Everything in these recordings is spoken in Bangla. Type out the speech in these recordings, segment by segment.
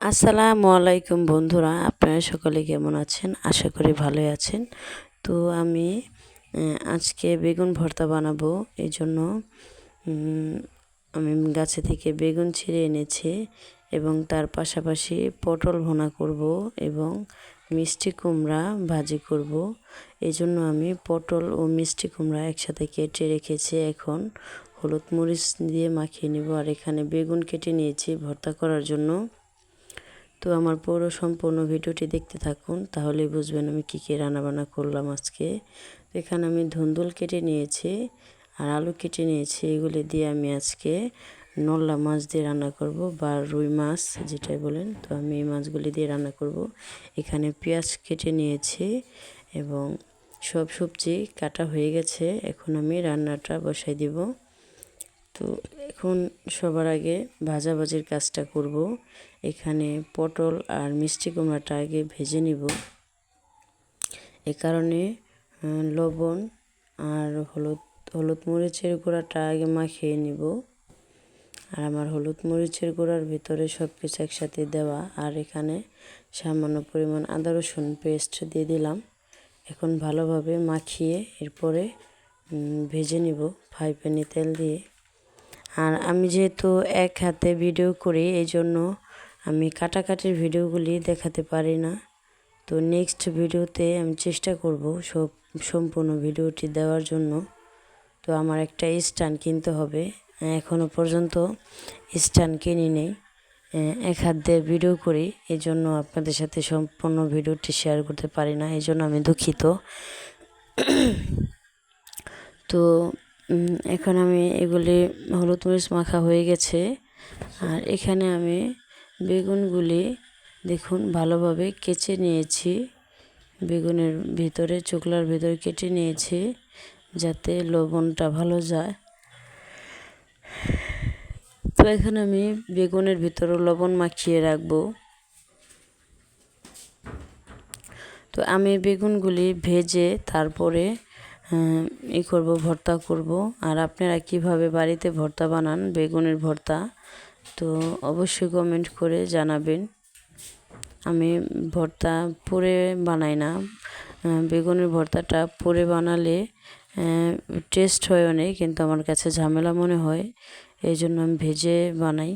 আসসালামু আলাইকুম বন্ধুরা, আপনারা সকলে কেমন আছেন? আশা করি ভালোই আছেন। তো আমি আজকে বেগুন ভর্তা বানাবো, এই জন্য আমি গাছে থেকে বেগুন ছিঁড়ে এনেছি এবং তার পাশাপাশি পটল ভোনা করব এবং মিষ্টি কুমড়া ভাজি করব। এই জন্য আমি পটল ও মিষ্টি কুমড়া একসাথে কেটে রেখেছি এখন। হলুদ মরিচ দিয়ে মাখিয়ে নেব। আর এখানে বেগুন কেটে নিয়েছি ভর্তা করার জন্য। তো আমার পুরো সম্পূর্ণ ভিডিওটি দেখতে থাকুন, তাহলেই বুঝবেন আমি কী কী রান্নাবান্না করলাম আজকে। এখানে আমি ধুন্দুল কেটে নিয়েছি আর আলু কেটে নিয়েছি, এগুলি দিয়ে আমি আজকে নল্লা মাছ দিয়ে রান্না করব বা রুই মাছ যেটাই বলেন। তো আমি এই মাছগুলি দিয়ে রান্না করব। এখানে পেঁয়াজ কেটে নিয়েছি এবং সব সবজি কাটা হয়ে গেছে, এখন আমি রান্নাটা বসাই দিব। তো এখন সবার আগে ভাজাভাজির কাজটা করব। এখানে পটল আর মিষ্টি কুমড়াটা আগে ভেজে নিব। এ কারণে লবণ আর হলুদ হলুদ মরিচের গুঁড়াটা আগে মাখিয়ে নিব। আর আমার হলুদ মরিচের গুঁড়ার ভিতরে সব কিছু একসাথে দেওয়া। আর এখানে সামান্য পরিমাণ আদা রসুন পেস্ট দিয়ে দিলাম। এখন ভালোভাবে মাখিয়ে এরপরে ভেজে নিব ফ্রাই প্যানে তেল দিয়ে। আর আমি যেহেতু এক হাতে ভিডিও করি, এই জন্য আমি কাটাকাটির ভিডিওগুলি দেখাতে পারি না। তো নেক্সট ভিডিওতে আমি চেষ্টা করব সব, সম্পূর্ণ ভিডিওটি দেওয়ার জন্য। তো আমার একটা স্ট্যান্ড কিনতে হবে। এখনও পর্যন্ত স্ট্যান্ড কিনি নেই। এক হাত দিয়ে ভিডিও করি, এই জন্য আপনাদের সাথে সম্পূর্ণ ভিডিওটি শেয়ার করতে পারি না, এই জন্য আমি দুঃখিত। তো এখন আমি এগুলি হলুদ মরিচ মাখা হয়ে গেছে। আর এখানে আমি বেগুনগুলি দেখুন ভালোভাবে কেচে নিয়েছি। বেগুনের ভিতরে চোকলার ভিতরে কেটে নিয়েছি যাতে লবণটা ভালো যায়। তো এখানে আমি বেগুনের ভিতরে লবণ মাখিয়ে রাখব। তো আমি বেগুনগুলি ভেজে তারপরে ই করব, ভর্তা করব। আর আপনারা কীভাবে বাড়িতে ভর্তা বানান, বেগুনের ভর্তা, তো অবশ্যই কমেন্ট করে জানাবেন। আমি ভর্তা পুরে বানাই না। বেগুনের ভর্তাটা পুরে বানালে টেস্ট হয় অনেক, কিন্তু আমার কাছে ঝামেলা মনে হয়। এই জন্য আমি ভেজে বানাই।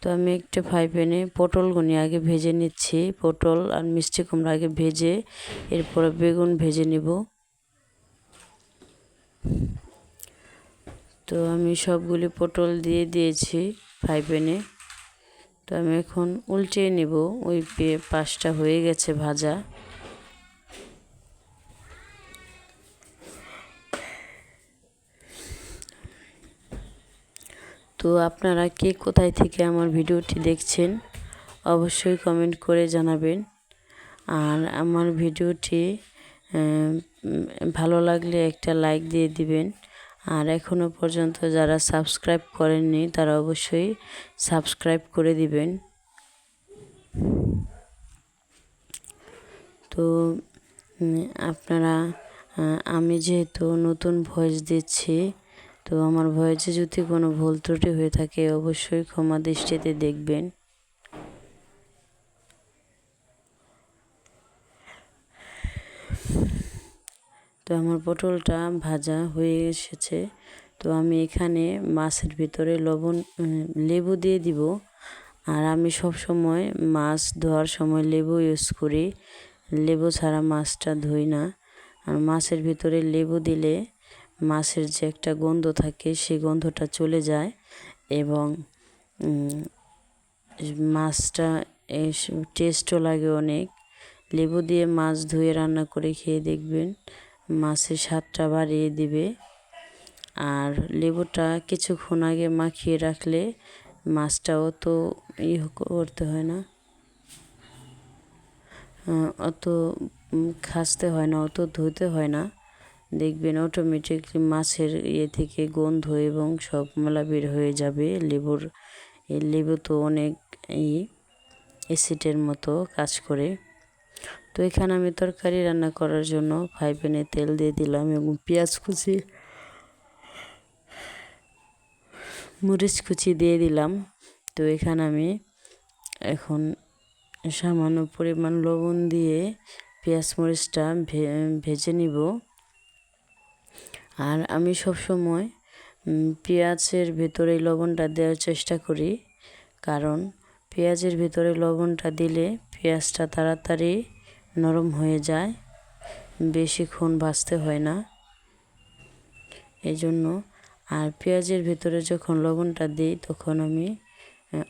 তো আমি একটা ফ্রাই প্যানে পটলগুনি আগে ভেজে নিচ্ছি। পটল আর মিষ্টি কুমড়া আগে ভেজে, এরপরে বেগুন ভেজে নিব। তো আমি সবগুলি পটল দিয়ে দিয়েছি ফ্রাই প্যানে তো আমি এখন উল্টে নেব, ওই পাশটা হয়ে গেছে ভাজা। তো আপনারা কে কোথায় থেকে আমার ভিডিওটি দেখছেন, অবশ্যই কমেন্ট করে জানাবেন। আর আমার ভিডিওটি ভালো লাগলে একটা লাইক দিয়ে দিবেন। আর এখনও পর্যন্ত যারা সাবস্ক্রাইব করেননি, তারা অবশ্যই সাবস্ক্রাইব করে দিবেন। তো আপনারা আমি যেহেতু নতুন ভয়েস দিচ্ছি, তো আমার ভয়েসে যদি কোনো ভুল ত্রুটি হয়ে থাকে, অবশ্যই ক্ষমা দৃষ্টিতে দেখবেন। তো আমার পটলটা ভাজা হয়ে এসেছে। তো আমি এখানে মাছের ভিতরে লবণ লেবু দিয়ে দিব। আর আমি সব সময় মাছ ধোয়ার সময় লেবু ইউজ করি। লেবু ছাড়া মাছটা ধুই না। আর মাছের ভিতরে লেবু দিলে মাছের যে একটা গন্ধ থাকে সেই গন্ধটা চলে যায় এবং মাছটা টেস্টও লাগে অনেক। লেবু দিয়ে মাছ ধুয়ে রান্না করে খেয়ে দেখবেন মাছের স্বাদটা বাড়িয়ে দিবে। আর লেবুটা কিছুক্ষণ আগে মাখিয়ে রাখলে মাছটা অত ই করতে হয় না। অত খাসতে হয় না, অত ধুতে হয় না। দেখবেন অটোমেটিকলি মাছের ইয়ে থেকে গন্ধ এবং সব মেলা বের হয়ে যাবে। লেবুর লেবু তো অনেক ই অ্যাসিডের মতো কাজ করে। তো এখানে আমি তরকারি রান্না করার জন্য ফ্রাই প্যানে তেল দিয়ে দিলাম এবং পেঁয়াজ কুচি, মরিচ কুচি দিয়ে দিলাম। তো এখানে আমি এখন সামান্য পরিমাণ লবণ দিয়ে পেঁয়াজ মরিচটা ভেজে নিব। আর আমি সব সময় পেঁয়াজের ভেতরে লবণটা দেওয়ার চেষ্টা করি, কারণ পেঁয়াজের ভেতরে লবণটা দিলে পেঁয়াজটা তাড়াতাড়ি নরম হয়ে যায়। বেশিক্ষণ ভাজতে হয় না। এই জন্য আর পেঁয়াজের ভেতরে যখন লবণটা দিই, তখন আমি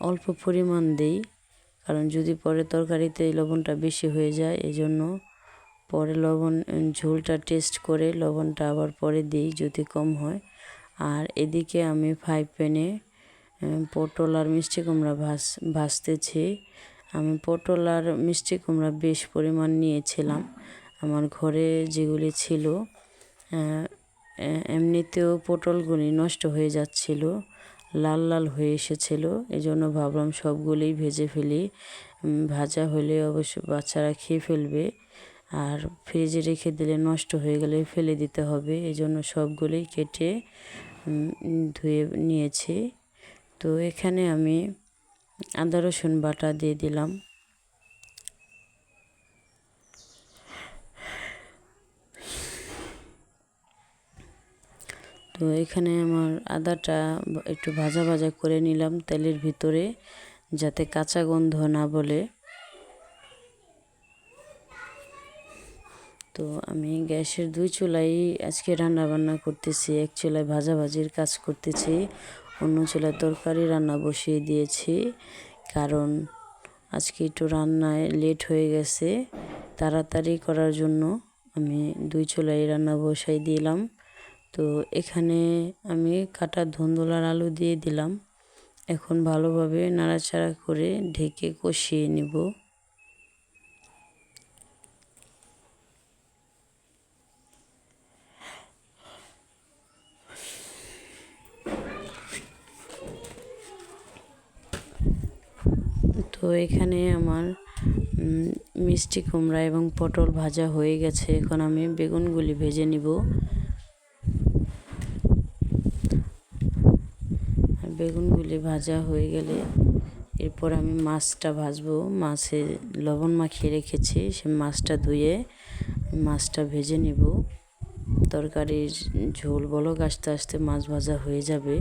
অল্প পরিমাণ দিই। কারণ যদি পরে তরকারিতে লবণটা বেশি হয়ে যায় এই জন্য পরে লবণ ঝোলটা টেস্ট করে লবণটা আবার পরে দিই যদি কম হয়। আর এদিকে আমি ফ্রাই প্যানে পটল আর মিষ্টি কুমড়া ভাজ, ভাজতেছি। আমি পটল আর মিষ্টি কুমড়া বেশ পরিমাণ নিয়েছিলাম। আমার ঘরে যেগুলি ছিল এমনিতেও পটলগুলি নষ্ট হয়ে যাচ্ছিল, লাল লাল হয়ে এসেছিল। এই জন্য ভাবলাম সবগুলোই ভেজে ফেলি। ভাজা হলে অবশ্য বাচ্চারা খেয়ে ফেলবে। আর ফ্রিজে রেখে দিলে নষ্ট হয়ে গেলে ফেলে দিতে হবে। এই জন্য সবগুলোই কেটে ধুয়ে নিয়েছি। তো এখানে আমি আদা, রসুন বাটা দিয়ে দিলাম। তো এখানে আমার আদাটা একটু ভাজা ভাজা করে নিলাম তেলের ভিতরে, যাতে কাঁচা গন্ধ না বলে। তো আমি গ্যাসের দুই চুলাই আজকে রান্না বান্না করতেছি, এক চুলায় ভাজাভাজির কাজ করতেছি। অন্য চুলায় তরকারি রান্না বসিয়ে দিয়েছি। কারণ আজকে একটু রান্নায় লেট হয়ে গেছে। তাড়াতাড়ি করার জন্য আমি দুই চুলাই রান্না বসাই দিলাম। তো এখানে আমি কাটা ধুন্দুলার আলু দিয়ে দিলাম। এখন ভালোভাবে নাড়াচাড়া করে ঢেকে কষিয়ে নিব তো এখানে আমার মিষ্টি কুমড়া এবং পটল ভাজা হয়ে গেছে। এখন আমি বেগুনগুলি ভেজে নিব। বেগুনগুলি ভাজা হয়ে গেলে এরপর আমি মাছটা ভাজবো। মাছে লবণ মাখিয়ে রেখেছি, সে মাছটা ধুয়ে মাছটা ভেজে নিব। তরকারির ঝোল বলক আস্তে আস্তে মাছ ভাজা হয়ে যাবে।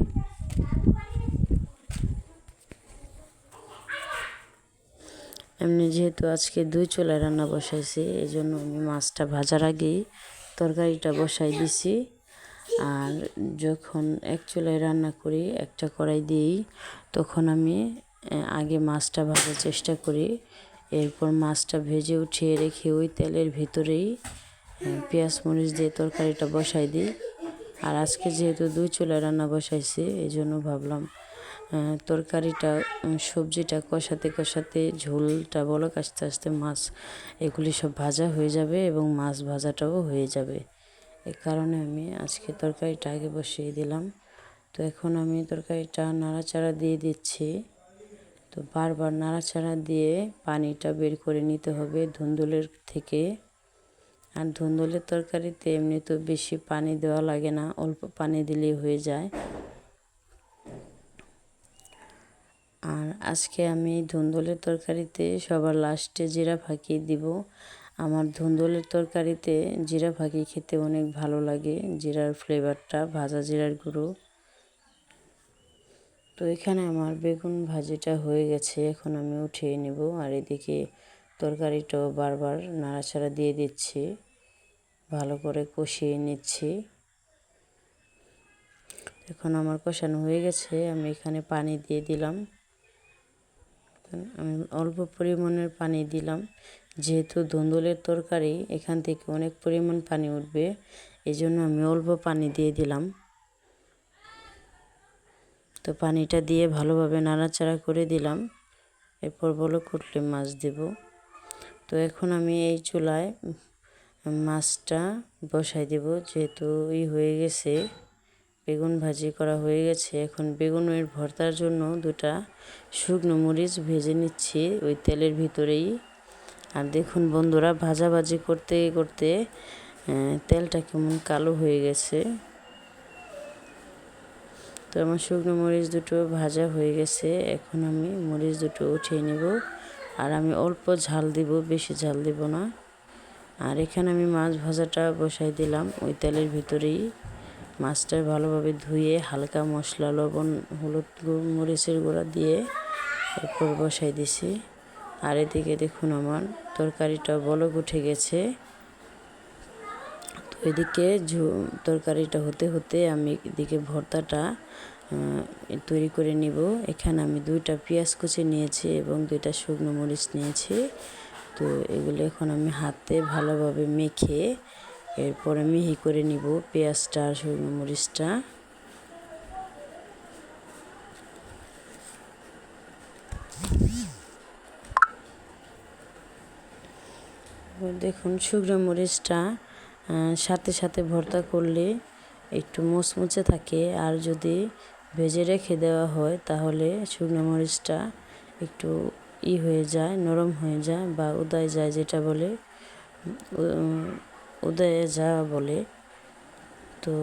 এমনি যেহেতু আজকে দুই চুলায় রান্না বসাইছি এই জন্য আমি মাছটা ভাজার আগেই তরকারিটা বসাই দিছি। আর যখন এক চুলায় রান্না করি, একটা কড়াই দিই তখন আমি আগে মাছটা ভাজার চেষ্টা করি। এরপর মাছটা ভেজে উঠিয়ে রেখে ওই তেলের ভিতরেই পেঁয়াজ মরিচ দিয়ে তরকারিটা বসাই দিই। আর আজকে যেহেতু দুই চুলায় রান্না বসাইছি এই জন্য ভাবলাম তরকারিটা সবজিটা কষাতে কষাতে ঝোলটা বলক আস্তে আস্তে মাছ, এগুলি সব ভাজা হয়ে যাবে এবং মাছ ভাজাটাও হয়ে যাবে। এ কারণে আমি আজকে তরকারিটা আগে বসিয়ে দিলাম। তো এখন আমি তরকারিটা নাড়াচাড়া দিয়ে দিচ্ছি। তো বারবার নাড়াচাড়া দিয়ে পানিটা বের করে নিতে হবে ধুন্দুলের থেকে। আর ধুন্দুলের তরকারিতে এমনি তো বেশি পানি দেওয়া লাগে না, অল্প পানি দিলেই হয়ে যায়। আর আজকে আমি ধুন্দুলের তরকারিতে সবার লাস্টে জিরা ফাঁকি দিব। আমার ধুন্দুলের তরকারিতে জিরা ফাঁকি খেতে অনেক ভালো লাগে, জিরার ফ্লেভারটা, ভাজা জিরার গুঁড়ো। তো এখানে আমার বেগুন ভাজিটা হয়ে গেছে, এখন আমি উঠিয়ে নেব আর এদিকে তরকারিটাও বারবার নাড়াচাড়া দিয়ে দিচ্ছি, ভালো করে কষিয়ে নিচ্ছি। এখন আমার কষানো হয়ে গেছে, আমি এখানে পানি দিয়ে দিলাম। আমি অল্প পরিমাণের পানি দিলাম। যেহেতু ধুন্দুলের তরকারি, এখান থেকে অনেক পরিমাণ পানি উঠবে। এই জন্য আমি অল্প পানি দিয়ে দিলাম। তো পানিটা দিয়ে ভালোভাবে নাড়াচাড়া করে দিলাম। এরপর বলো কুটলে মাছ দেব। তো এখন আমি এই চুলায় মাছটা বসাই দেব। যেহেতু ই হয়ে গেছে। বেগুন ভাজি করা হয়ে গেছে। এখন বেগুনের ভর্তার জন্য দুটা শুকনো মরিচ ভেজে নিচ্ছি ওই তেলের ভিতরেই। আর দেখুন বন্ধুরা, ভাজাভাজি করতে করতে তেলটা কেমন কালো হয়ে গেছে। তো আমার শুকনো মরিচ দুটো ভাজা হয়ে গেছে। এখন আমি মরিচ দুটো উঠিয়ে নেব। আর আমি অল্প ঝাল দিব, বেশি ঝাল দিব না। আর এখানে আমি মাছ ভাজাটা বসাই দিলাম ওই তেলের ভিতরেই। মাছটা ভালোভাবে ধুয়ে হালকা মশলা, লবণ, হলুদ মরিচের গুঁড়া দিয়ে এরপর বসাই দিছি। আর এদিকে দেখুন আমার তরকারিটা বলক উঠে গেছে। তো এদিকে তরকারিটা হতে হতে আমি এদিকে ভর্তাটা তৈরি করে নিব। এখানে আমি দুইটা পেঁয়াজ কুচি নিয়েছি এবং দুইটা শুকনো মরিচ নিয়েছি। তো এগুলো এখন আমি হাতে ভালোভাবে মেখে এরপরে মিহি করে নিব পেঁয়াজটা আর মরিচটা। দেখুন শুকনো মরিচটা সাথে সাথে ভর্তা করলে একটু মুচমুচে থাকে। আর যদি ভেজে রেখে দেওয়া হয় তাহলে শুকনো মরিচটা একটু ই হয়ে যায়, নরম হয়ে যায় বা উদায় যায় যেটা বলে উদয়ে যা বলে। তো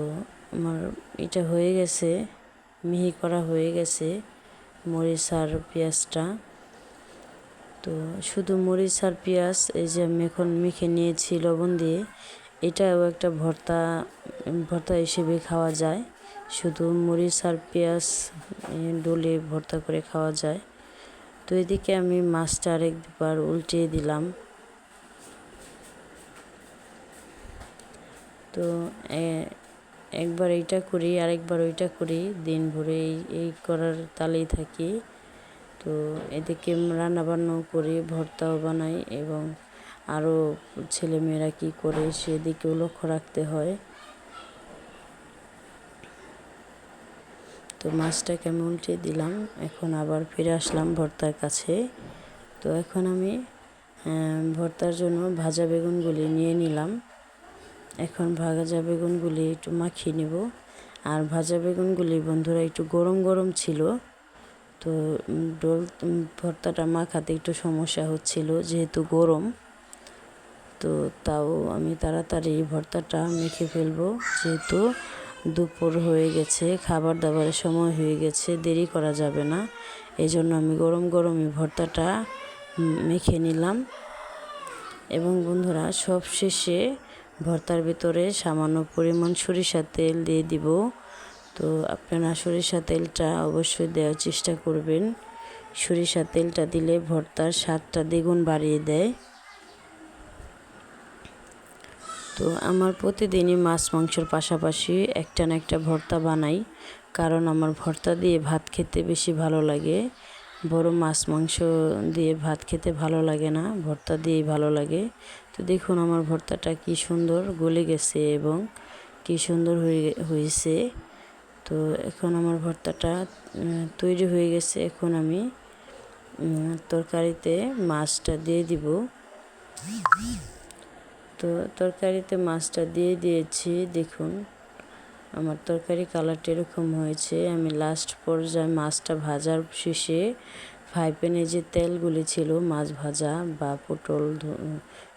আমার এটা হয়ে গেছে, মিহি করা হয়ে গেছে মরিচ আর পেঁয়াজটা। তো শুধু মরিচ আর পেঁয়াজ, এই যে আমি এখন মেখে নিয়েছি লবণ দিয়ে, এটাও একটা ভর্তা ভর্তা হিসেবে খাওয়া যায়। শুধু মরিচ আর পেঁয়াজ ডলে ভর্তা করে খাওয়া যায়। তো এদিকে আমি মাছটা আরেকবার উল্টিয়ে দিলাম। তো একবার এইটা করি, আরেকবার ওইটা করি দিন ভরে এই এই করার তালেই থাকি। তো এদিকে রান্না বান্নাও করি, ভর্তাও বানাই এবং আরও ছেলেমেয়েরা কী করে সেদিকেও লক্ষ্য রাখতে হয়। তো মাছটাকে আমি উল্টে দিলাম, এখন আবার ফিরে আসলাম ভর্তার কাছে। তো এখন আমি ভর্তার জন্য ভাজা বেগুনগুলি নিয়ে নিলাম। এখন ভাজা বেগুনগুলি একটু মাখিয়ে নেব। আর ভাজা বেগুনগুলি বন্ধুরা একটু গরম গরম ছিল, তো ডোল ভর্তাটা মাখাতে একটু সমস্যা হচ্ছিল যেহেতু গরম। তো তাও আমি তাড়াতাড়ি ভর্তাটা মেখে ফেলব, যেহেতু দুপুর হয়ে গেছে, খাবার দাবারের সময় হয়ে গেছে, দেরি করা যাবে না। এই জন্য আমি গরম গরমই ভর্তাটা মেখে নিলাম। এবং বন্ধুরা সব শেষে ভর্তার ভিতরে সামান্য পরিমাণ সরিষার তেল দিয়ে দিব। তো আপনারা সরিষা তেলটা অবশ্যই দেওয়ার চেষ্টা করবেন। সরিষা তেলটা দিলে ভর্তার স্বাদটা দ্বিগুণ বাড়িয়ে দেয়। তো আমার প্রতিদিনই মাছ মাংসের পাশাপাশি একটা না একটা ভর্তা বানাই, কারণ আমার ভর্তা দিয়ে ভাত খেতে বেশি ভালো লাগে। বড় মাছ, মাংস দিয়ে ভাত খেতে ভালো লাগে না, ভর্তা দিয়েই ভালো লাগে। তো দেখুন আমার ভর্তাটা কি সুন্দর গলে গেছে এবং কি সুন্দর হয়ে হয়েছে। তো এখন আমার ভর্তাটা তৈরি হয়ে গেছে। এখন আমি তরকারিতে মাছটা দিয়ে দিব। তো তরকারিতে মাছটা দিয়ে দিয়েছি, দেখুন। আমার তরকারি কালারটা এরকম হয়েছে। আমি লাস্ট পর্যায়ে মাছটা ভাজার শেষে ফ্রাই যে তেলগুলি ছিল, মাছ ভাজা বা পটল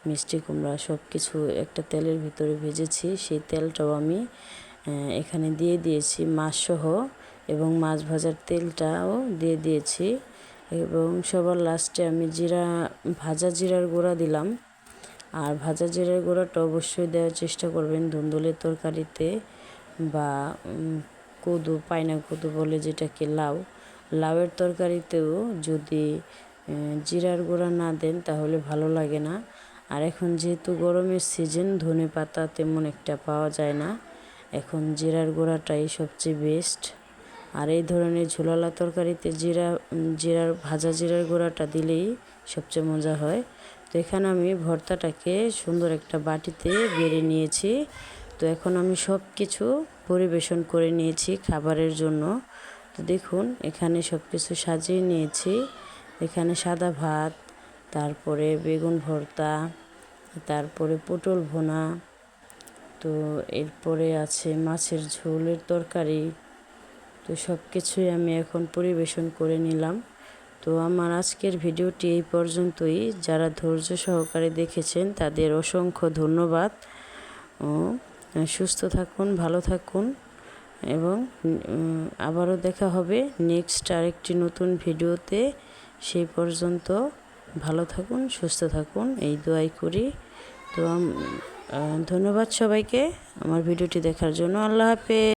মিষ্টি কুমড়া সব কিছু একটা তেলের ভিতরে ভেজেছি। সেই তেলটাও আমি এখানে দিয়ে দিয়েছি মাছসহ এবং মাছ ভাজার তেলটাও দিয়ে দিয়েছি এবং সবার লাস্টে আমি জিরা, ভাজা জিরার গুঁড়া দিলাম। আর ভাজা জিরার গুঁড়াটা অবশ্যই দেওয়ার চেষ্টা করবেন ধুন্দুলের তরকারিতে। বা কদু পায়না কদু বলে যেটাকে লাউ, লাউয়ের তরকারিতেও যদি জিরার গুঁড়া না দেন তাহলে ভালো লাগে না। আর এখন যেহেতু গরমের সিজন ধনে পাতা তেমন একটা পাওয়া যায় না। এখন জিরার গুঁড়াটাই সবচেয়ে বেস্ট আর এই ধরনের ঝোলালা তরকারিতে জিরা জিরার, ভাজা জিরার গুঁড়াটা দিলেই সবচেয়ে মজা হয়। তো এখানে আমি ভর্তাটাকে সুন্দর একটা বাটিতে বেড়ে নিয়েছি। তো এখন আমি সব কিছু পরিবেশন করে নিয়েছি খাবারের জন্য। তো দেখুন, এখানে সব কিছু সাজিয়ে নিয়েছি। এখানে সাদা ভাত, তারপরে বেগুন ভর্তা, তারপরে পটল ভোনা, তো এরপরে আছে মাছের ঝোলের তরকারি। তো সব কিছুই আমি এখন পরিবেশন করে নিলাম। তো আমার আজকের ভিডিওটি এই পর্যন্তই। যারা ধৈর্য সহকারে দেখেছেন, তাদের অসংখ্য ধন্যবাদ। ও সুস্থ থাকুন, ভালো থাকুন এবং আবারও দেখা হবে নেক্সট আরেকটি নতুন ভিডিওতে। সেই পর্যন্ত ভালো থাকুন, সুস্থ থাকুন, এই দোয়াই করি। তো ধন্যবাদ সবাইকে আমার ভিডিওটি দেখার জন্য। আল্লাহ হাফেজ।